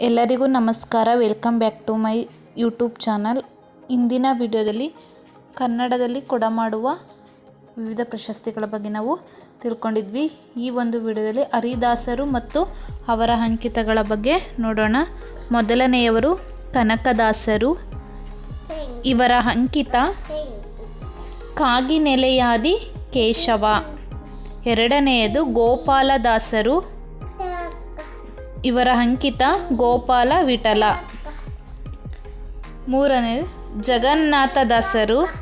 ಎಲ್ಲರಿಗೂ ನಮಸ್ಕಾರ. Welcome back to my YouTube channel ಇಂದಿನ ವಿಡಿಯೋದಲ್ಲಿ ಕನ್ನಡದಲ್ಲಿ ಕೊಡಮಾಡುವ ವಿವಿಧ ಪ್ರಶಸ್ತಿಗಳ ಬಗ್ಗೆ ನಾವು ತಿಳ್ಕೊಂಡಿದ್ವಿ. ಈ ಒಂದು ವಿಡಿಯೋದಲ್ಲಿ ಹರಿದಾಸರು ಮತ್ತು ಅವರ ಅಂಕಿತಗಳ ಬಗ್ಗೆ ನೋಡೋಣ. ಮೊದಲನೆಯವರು ಕನಕದಾಸರು. ಇವರ ಅಂಕಿತ ಕಾಗಿನೆಲೆಯಾದಿ ಕೇಶವ. ಎರಡನೆಯದು ಗೋಪಾಲದಾಸರು. ಇವರ ಅಂಕಿತ ಗೋಪಾಲ ವಿಠಲ. ಮೂರನೇ ಜಗನ್ನಾಥದಾಸರು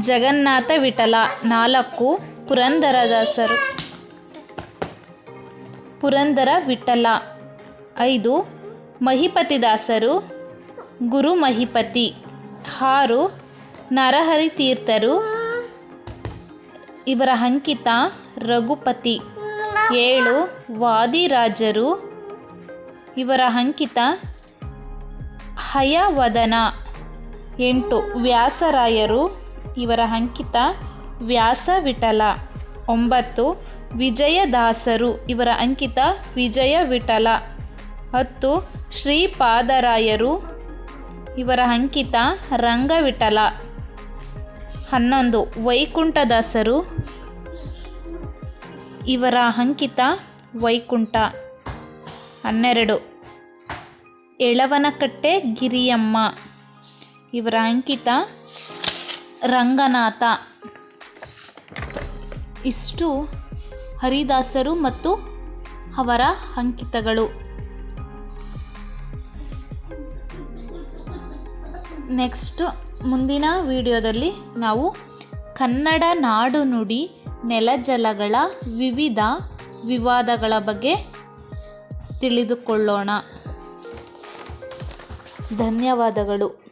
ಜಗನ್ನಾಥ ವಿಠಲ. ನಾಲ್ಕು ಪುರಂದರದಾಸರು ಪುರಂದರ ವಿಠಲ. ಐದು ಮಹಿಪತಿದಾಸರು ಗುರು ಮಹಿಪತಿ. ಆರು ನರಹರಿ ತೀರ್ಥರು ಇವರ ಅಂಕಿತ ರಘುಪತಿ. ಏಳು ವಾದಿರಾಜರು. ಇವರ ಅಂಕಿತ ಹಯವದನ. ಎಂಟು ವ್ಯಾಸರಾಯರು. ಇವರ ಅಂಕಿತ ವ್ಯಾಸ ವಿಠಲ ಒಂಬತ್ತು ವಿಜಯದಾಸರು. ಇವರ ಅಂಕಿತ ವಿಜಯ ವಿಠಲ ಹತ್ತು ಶ್ರೀಪಾದರಾಯರು. ಇವರ ಅಂಕಿತ ರಂಗವಿಠಲ. ಹನ್ನೊಂದು ವೈಕುಂಠದಾಸರು. ಇವರ ಅಂಕಿತ ವೈಕುಂಠ. ಹನ್ನೆರಡು. ಎಳವನಕಟ್ಟೆ ಗಿರಿಯಮ್ಮ. ಇವರ ಅಂಕಿತ ರಂಗನಾಥ. ಇಷ್ಟು ಹರಿದಾಸರು ಮತ್ತು ಅವರ ಅಂಕಿತಗಳು. ನೆಕ್ಸ್ಟ್ ಮುಂದಿನ ವಿಡಿಯೋದಲ್ಲಿ ನಾವು ಕನ್ನಡ ನಾಡು ನುಡಿ ನೆಲಜಲಗಳ ವಿವಿಧ ವಿವಾದಗಳ ಬಗ್ಗೆ ತಿಳಿದುಕೊಳ್ಳೋಣ. ಧನ್ಯವಾದಗಳು.